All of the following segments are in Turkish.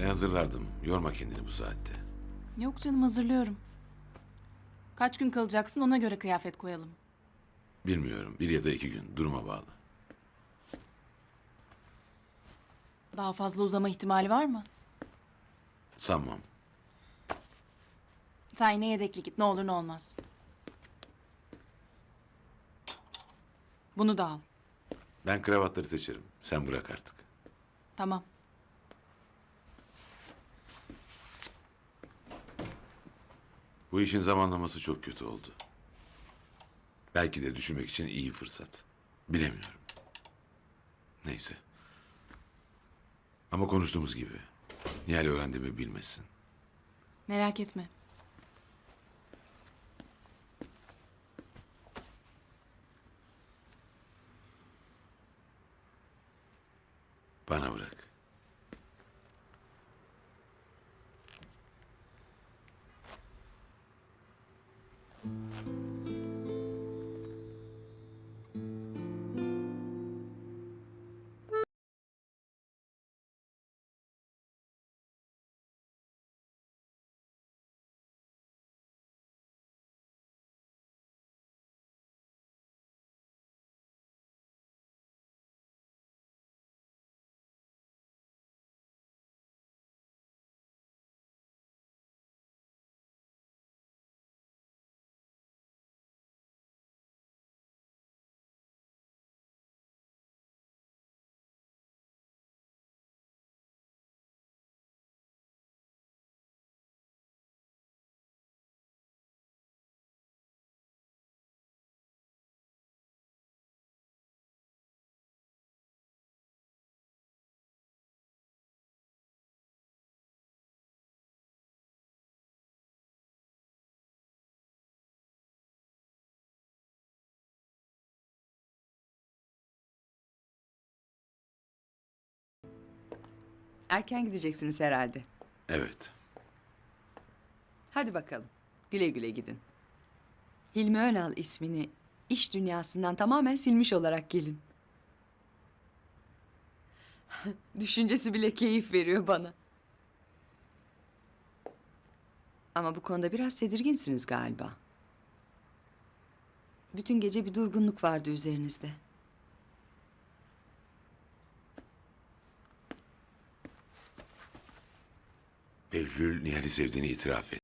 Ben hazırlardım. Yorma kendini bu saatte. Yok canım hazırlıyorum. Kaç gün kalacaksın ona göre kıyafet koyalım. Bilmiyorum. Bir ya da iki gün. Duruma bağlı. Daha fazla uzama ihtimali var mı? Sanmam. Sen yine yedekli git ne olur ne olmaz. Bunu da al. Ben kravatları seçerim. Sen bırak artık. Tamam. Bu işin zamanlaması çok kötü oldu. Belki de düşünmek için iyi fırsat. Bilemiyorum. Neyse. Ama konuştuğumuz gibi. Nihal öğrendiğimi bilmesin. Merak etme. Bana bırak. Erken gideceksiniz herhalde. Evet. Hadi bakalım. Güle güle gidin. Hilmi Önal ismini iş dünyasından tamamen silmiş olarak gelin. Düşüncesi bile keyif veriyor bana. Ama bu konuda biraz tedirginsiniz galiba. Bütün gece bir durgunluk vardı üzerinizde. Behlül Nihal'i sevdiğini itiraf et.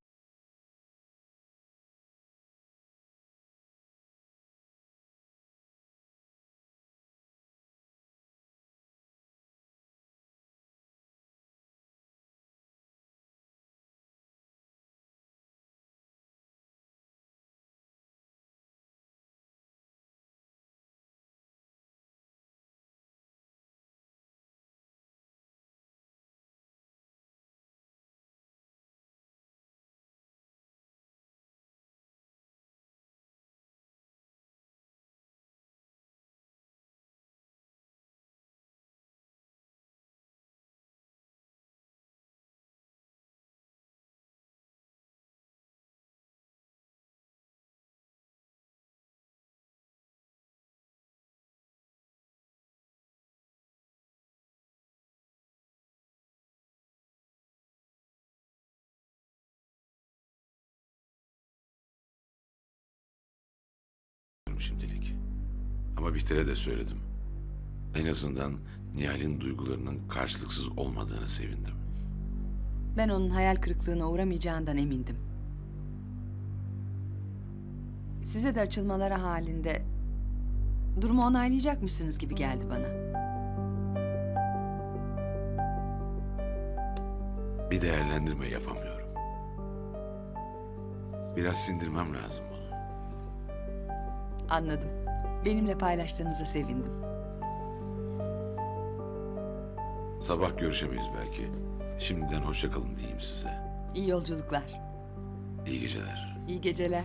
Şimdilik. Ama Bihter'e de söyledim. En azından Nihal'in duygularının karşılıksız olmadığını sevindim. Ben onun hayal kırıklığına uğramayacağından emindim. Size de açılmaları halinde durumu onaylayacakmışsınız gibi geldi bana. Bir değerlendirme yapamıyorum. Biraz sindirmem lazım. Anladım. Benimle paylaştığınıza sevindim. Sabah görüşemeyiz belki. Şimdiden hoşça kalın diyeyim size. İyi yolculuklar. İyi geceler. İyi geceler.